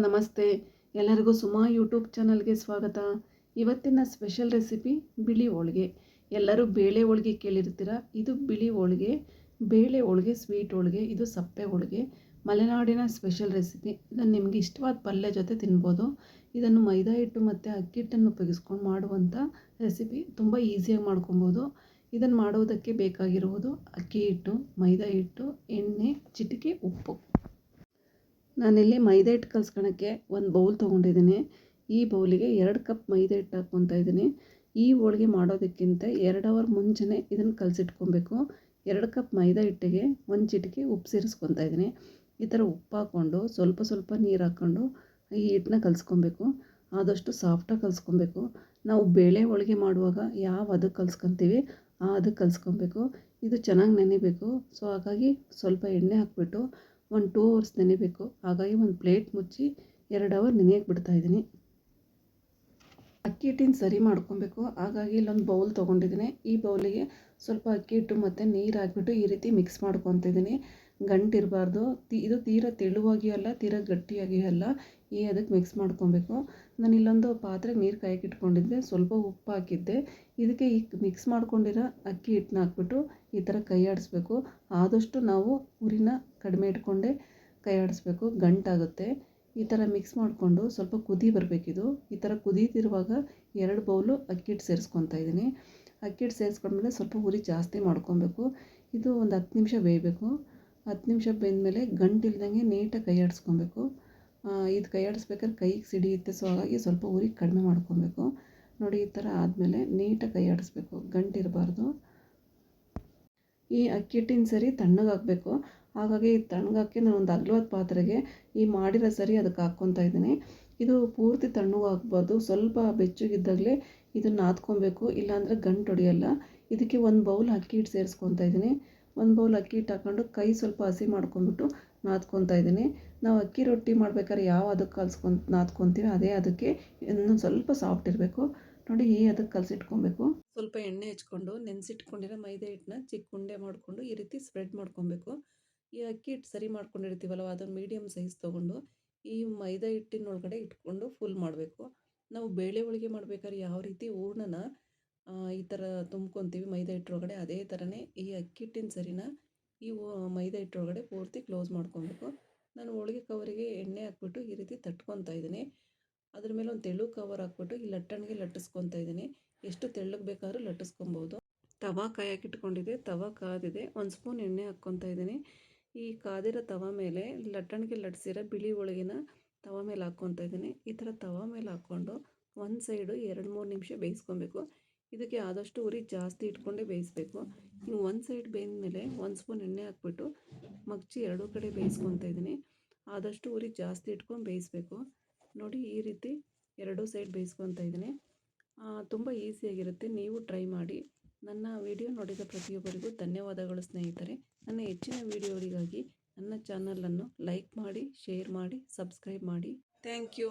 ನಮಸ್ತೆ. ಎಲ್ಲರಿಗೂ ಸುಮಾ ಯೂಟ್ಯೂಬ್ ಚಾನಲ್ಗೆ ಸ್ವಾಗತ. ಇವತ್ತಿನ ಸ್ಪೆಷಲ್ ರೆಸಿಪಿ ಬಿಳಿ ಹೋಳಿಗೆ. ಎಲ್ಲರೂ ಬೇಳೆ ಹೋಳಿಗೆ ಕೇಳಿರ್ತೀರ? ಇದು ಬಿಳಿ ಹೋಳಿಗೆ, ಬೇಳೆ ಹೋಳಿಗೆ, ಸ್ವೀಟ್ ಹೋಳಿಗೆ, ಇದು ಸಪ್ಪೆ ಹೋಳಿಗೆ. ಮಲೆನಾಡಿನ ಸ್ಪೆಷಲ್ ರೆಸಿಪಿ. ಇದನ್ನು ನಿಮಗೆ ಇಷ್ಟವಾದ ಪಲ್ಯ ಜೊತೆ ತಿನ್ಬೋದು. ಇದನ್ನು ಮೈದಾ ಹಿಟ್ಟು ಮತ್ತು ಅಕ್ಕಿ ಹಿಟ್ಟನ್ನು ಉಪಯೋಗಿಸ್ಕೊಂಡು ಮಾಡುವಂಥ ರೆಸಿಪಿ ತುಂಬ ಈಸಿಯಾಗಿ ಮಾಡ್ಕೊಬೋದು. ಇದನ್ನು ಮಾಡೋದಕ್ಕೆ ಬೇಕಾಗಿರುವುದು ಅಕ್ಕಿ ಹಿಟ್ಟು, ಮೈದಾ ಹಿಟ್ಟು, ಎಣ್ಣೆ, ಚಿಟಿಕೆ, ಉಪ್ಪು. ನಾನಿಲ್ಲಿ ಮೈದಾ ಹಿಟ್ಟು ಕಲ್ಸ್ಕೊಳಕ್ಕೆ ಒಂದು ಬೌಲ್ ತೊಗೊಂಡಿದ್ದೀನಿ. ಈ ಬೌಲಿಗೆ ಎರಡು ಕಪ್ ಮೈದಾ ಹಿಟ್ಟು ಹಾಕ್ಕೊತಾ ಇದ್ದೀನಿ. ಈ ಹೋಳಿಗೆ ಮಾಡೋದಕ್ಕಿಂತ ಎರಡು ಅವರ್ ಮುಂಚೆನೇ ಇದನ್ನು ಕಲಸಿಟ್ಕೊಬೇಕು. ಎರಡು ಕಪ್ ಮೈದಾ ಹಿಟ್ಟಿಗೆ ಒಂದು ಚಿಟಿಕೆ ಉಪ್ಪು ಸೇರಿಸ್ಕೊತಾ ಇದ್ದೀನಿ. ಈ ಥರ ಉಪ್ಪು ಹಾಕ್ಕೊಂಡು ಸ್ವಲ್ಪ ಸ್ವಲ್ಪ ನೀರು ಹಾಕ್ಕೊಂಡು ಈ ಹಿಟ್ಟನ್ನ ಕಲಿಸ್ಕೊಬೇಕು. ಆದಷ್ಟು ಸಾಫ್ಟಾಗಿ ಕಲಸ್ಕೊಬೇಕು. ನಾವು ಬೇಳೆ ಹೋಳಿಗೆ ಮಾಡುವಾಗ ಯಾವ ಅದಕ್ಕೆ ಕಲ್ಸ್ಕೊತೀವಿ, ಆ ಅದಕ್ಕೆ ಕಲಸ್ಕೊಬೇಕು. ಇದು ಚೆನ್ನಾಗಿ ನೆನಿಬೇಕು. ಸೊ ಹಾಗಾಗಿ ಸ್ವಲ್ಪ ಎಣ್ಣೆ ಹಾಕ್ಬಿಟ್ಟು ಒಂದು ಟೂ ಅವರ್ಸ್ ನೆನಿಬೇಕು. ಹಾಗಾಗಿ ಒಂದು ಪ್ಲೇಟ್ ಮುಚ್ಚಿ ಎರಡು ಅವರ್ ನೆನೆಯಕ್ಕೆ ಬಿಡ್ತಾಯಿದ್ದೀನಿ ಅಕ್ಕಿ ಹಿಟ್ಟಿನ ಸರಿ ಮಾಡ್ಕೊಬೇಕು. ಹಾಗಾಗಿ ಇಲ್ಲೊಂದು ಬೌಲ್ ತೊಗೊಂಡಿದ್ದೀನಿ. ಈ ಬೌಲಿಗೆ ಸ್ವಲ್ಪ ಅಕ್ಕಿ ಹಿಟ್ಟು ಮತ್ತು ನೀರು ಹಾಕ್ಬಿಟ್ಟು ಈ ರೀತಿ ಮಿಕ್ಸ್ ಮಾಡ್ಕೊತಿದ್ದೀನಿ ಗಂಟಿರಬಾರ್ದು. ತಿ, ಇದು ತೀರ ತೆಳುವಾಗಿಯೂ ಅಲ್ಲ ತೀರ ಗಟ್ಟಿಯಾಗಿಯೂ ಅಲ್ಲ ಈ ಅದಕ್ಕೆ ಮಿಕ್ಸ್ ಮಾಡ್ಕೊಬೇಕು. ನಾನು ಇಲ್ಲೊಂದು ಪಾತ್ರೆಗೆ ನೀರು ಕಾಯಕ್ಕೆ ಇಟ್ಕೊಂಡಿದ್ದೆ ಸ್ವಲ್ಪ ಉಪ್ಪು ಹಾಕಿದ್ದೆ. ಇದಕ್ಕೆ ಈ ಮಿಕ್ಸ್ ಮಾಡ್ಕೊಂಡಿರೋ ಅಕ್ಕಿ ಹಿಟ್ಟನ್ನ ಹಾಕ್ಬಿಟ್ಟು ಈ ಥರ ಕೈ ಆಡಿಸ್ಬೇಕು ಆದಷ್ಟು ನಾವು ಉರಿನ ಕಡಿಮೆ ಇಟ್ಕೊಂಡೆ ಕೈ ಆಡಿಸ್ಬೇಕು ಗಂಟಾಗುತ್ತೆ. ಈ ಥರ ಮಿಕ್ಸ್ ಮಾಡಿಕೊಂಡು ಸ್ವಲ್ಪ ಕುದಿ ಬರಬೇಕಿದು ಈ ಥರ ಕುದೀತಿರುವಾಗ ಎರಡು ಬೌಲು ಅಕ್ಕಿ ಹಿಟ್ಟು ಸೇರಿಸ್ಕೊತಾ ಇದ್ದೀನಿ. ಅಕ್ಕಿ ಹಿಟ್ಟು ಸೇರಿಸ್ಕೊಂಡ್ಮೇಲೆ ಸ್ವಲ್ಪ ಉರಿ ಜಾಸ್ತಿ ಮಾಡ್ಕೊಬೇಕು. ಇದು ಒಂದು ಹತ್ತು ನಿಮಿಷ ಬೇಯಬೇಕು. ಹತ್ತು ನಿಮಿಷ ಬೆಂದಮೇಲೆ ಗಂಟಿಲ್ದಂಗೆ ನೀಟಾಗಿ ಕೈ ಆಡಿಸ್ಕೊಬೇಕು ಇದು ಕೈ ಆಡಿಸ್ಬೇಕಾದ್ರೆ ಕೈಗೆ ಸಿಡಿಯುತ್ತೆ ಸೊ ಹಾಗಾಗಿ ಸ್ವಲ್ಪ ಉರಿ ಕಡಿಮೆ ಮಾಡ್ಕೊಬೇಕು. ನೋಡಿ, ಈ ಥರ ಆದಮೇಲೆ ನೀಟಾಗಿ ಕೈ ಆಡಿಸ್ಬೇಕು ಗಂಟಿರಬಾರ್ದು. ಈ ಅಕ್ಕಿ ಹಿಟ್ಟಿನ ಸರಿ ತಣ್ಣಗಾಕಬೇಕು ಹಾಗಾಗಿ ತಣ್ಣಗಾಕಿ ನಾನು ಒಂದು ಅಗ್ಲವಾದ ಪಾತ್ರೆಗೆ ಈ ಮಾಡಿರೋ ಸರಿ ಅದಕ್ಕೆ ಹಾಕ್ಕೊತಾ ಇದ್ದೀನಿ. ಇದು ಪೂರ್ತಿ ತಣ್ಣಗೆ ಹಾಕ್ಬಾರ್ದು ಸ್ವಲ್ಪ ಬೆಚ್ಚಗಿದ್ದಾಗಲೇ ಇದನ್ನು ನಾದ್ಕೊಬೇಕು. ಇಲ್ಲಾಂದರೆ ಗಂಟು ಹೊಡೆಯಲ್ಲ. ಇದಕ್ಕೆ ಒಂದು ಬೌಲ್ ಅಕ್ಕಿ ಹಿಟ್ಟು ಸೇರಿಸ್ಕೊತಾ ಇದ್ದೀನಿ. ಒಂದು ಬೌಲ್ ಅಕ್ಕಿ ಹಿಟ್ಟು ಹಾಕ್ಕೊಂಡು ಕೈ ಸ್ವಲ್ಪ ಹಸಿ ಮಾಡ್ಕೊಂಬಿಟ್ಟು ನಾದ್ಕೊತಾ ಇದ್ದೀನಿ. ನಾವು ಅಕ್ಕಿ ರೊಟ್ಟಿ ಮಾಡ್ಬೇಕಾದ್ರೆ ಯಾವ ಅದಕ್ಕೆ ಕಲ್ಸ್ಕೊಂಡು ನಾದ್ಕೊತೀವಿ, ಅದೇ ಅದಕ್ಕೆ ಇನ್ನೊಂದು ಸ್ವಲ್ಪ ಸಾಫ್ಟ್ ಇರಬೇಕು. ನೋಡಿ ಈ ಅದಕ್ಕೆ ಕಲಸಿಟ್ಕೊಬೇಕು. ಸ್ವಲ್ಪ ಎಣ್ಣೆ ಹಚ್ಕೊಂಡು ನೆನೆಸಿಟ್ಕೊಂಡಿರೋ ಮೈದಾ ಹಿಟ್ಟನ್ನ ಚಿಕ್ಕ ಉಂಡೆ ಮಾಡಿಕೊಂಡು ಈ ರೀತಿ ಸ್ಪ್ರೆಡ್ ಮಾಡ್ಕೊಬೇಕು. ಈ ಅಕ್ಕಿ ಹಿಟ್ಟು ಸರಿ ಮಾಡ್ಕೊಂಡಿರ್ತೀವಲ್ಲ ಅದನ್ನು ಮೀಡಿಯಮ್ ಸೈಜ್ ತೊಗೊಂಡು ಈ ಮೈದಾ ಹಿಟ್ಟಿನೊಳಗಡೆ ಇಟ್ಕೊಂಡು ಫುಲ್ ಮಾಡಬೇಕು. ನಾವು ಬೇಳೆ ಹೋಳಿಗೆ ಮಾಡ್ಬೇಕಾದ್ರೆ ಯಾವ ರೀತಿ ಹೂರ್ಣನ ಈ ಥರ ತುಂಬ್ಕೊತೀವಿ ಮೈದಾ ಹಿಟ್ಟರೊಳಗಡೆ ಅದೇ ಥರನೇ ಈ ಅಕ್ಕಿ ಹಿಟ್ಟಿನ ಸರಿನ ಈ ಮೈದಾ ಹಿಟ್ಟರೊಳಗಡೆ ಪೂರ್ತಿ ಕ್ಲೋಸ್ ಮಾಡ್ಕೊಬೇಕು. ನಾನು ಹೋಳಿಗೆ ಕವರಿಗೆ ಎಣ್ಣೆ ಹಾಕ್ಬಿಟ್ಟು ಈ ರೀತಿ ತಟ್ಕೊತಾ ಇದ್ದೀನಿ. ಅದ್ರ ಮೇಲೆ ಒಂದು ತೆಳು ಕವರ್ ಹಾಕ್ಬಿಟ್ಟು ಈ ಲಟ್ಟಣಿಗೆ ಲಟ್ಟಿಸ್ಕೊತಾ ಇದ್ದೀನಿ. ಎಷ್ಟು ತೆಳ್ಳಗೆ ಬೇಕಾದ್ರೂ ಲಟ್ಟಿಸ್ಕೊಬೋದು. ತವಾ ಕಾಯಕ್ಕಿಟ್ಕೊಂಡಿದ್ದೆ ತವಾ ಕಾದಿದೆ. ಒಂದು ಸ್ಪೂನ್ ಎಣ್ಣೆ ಹಾಕ್ಕೊತಾ ಇದ್ದೀನಿ. ಈ ಕಾದಿರೋ ತವ ಮೇಲೆ ಲಟ್ಟಣಿಗೆ ಲಟ್ಟಿಸಿರೋ ಬಿಳಿ ಹೋಳಿಗೆನ ತವ ಮೇಲೆ ಹಾಕ್ಕೊತಾ ಇದ್ದೀನಿ. ಈ ಥರ ತವ ಮೇಲೆ ಹಾಕ್ಕೊಂಡು ಒಂದು ಸೈಡು ಎರಡು ಮೂರು ನಿಮಿಷ ಬೇಯಿಸ್ಕೊಬೇಕು. ಇದಕ್ಕೆ ಆದಷ್ಟು ಉರಿ ಜಾಸ್ತಿ ಇಟ್ಕೊಂಡೇ ಬೇಯಿಸ್ಬೇಕು. ಇನ್ನು ಒಂದು ಸೈಡ್ ಬೇಯ್ದಮೇಲೆ ಒಂದು ಸ್ಪೂನ್ ಎಣ್ಣೆ ಹಾಕ್ಬಿಟ್ಟು ಮಗ್ಚಿ ಎರಡೂ ಕಡೆ ಬೇಯಿಸ್ಕೊತಾ ಇದ್ದೀನಿ. ಆದಷ್ಟು ಉರಿ ಜಾಸ್ತಿ ಇಟ್ಕೊಂಡು ಬೇಯಿಸ್ಬೇಕು. ನೋಡಿ ಈ ರೀತಿ ಎರಡೂ ಸೈಡ್ ಬೇಯಿಸ್ಕೊತಾ ಇದ್ದೀನಿ. ತುಂಬ ಈಸಿಯಾಗಿರುತ್ತೆ ನೀವು ಟ್ರೈ ಮಾಡಿ. ನನ್ನ ವಿಡಿಯೋ ನೋಡಿದ ಪ್ರತಿಯೊಬ್ಬರಿಗೂ ಧನ್ಯವಾದಗಳು ಸ್ನೇಹಿತರೆ. ನನ್ನ ಹೆಚ್ಚಿನ ವಿಡಿಯೋಗಳಿಗಾಗಿ ನನ್ನ ಚಾನಲನ್ನು ಲೈಕ್ ಮಾಡಿ ಶೇರ್ ಮಾಡಿ ಸಬ್ಸ್ಕ್ರೈಬ್ ಮಾಡಿ. Thank you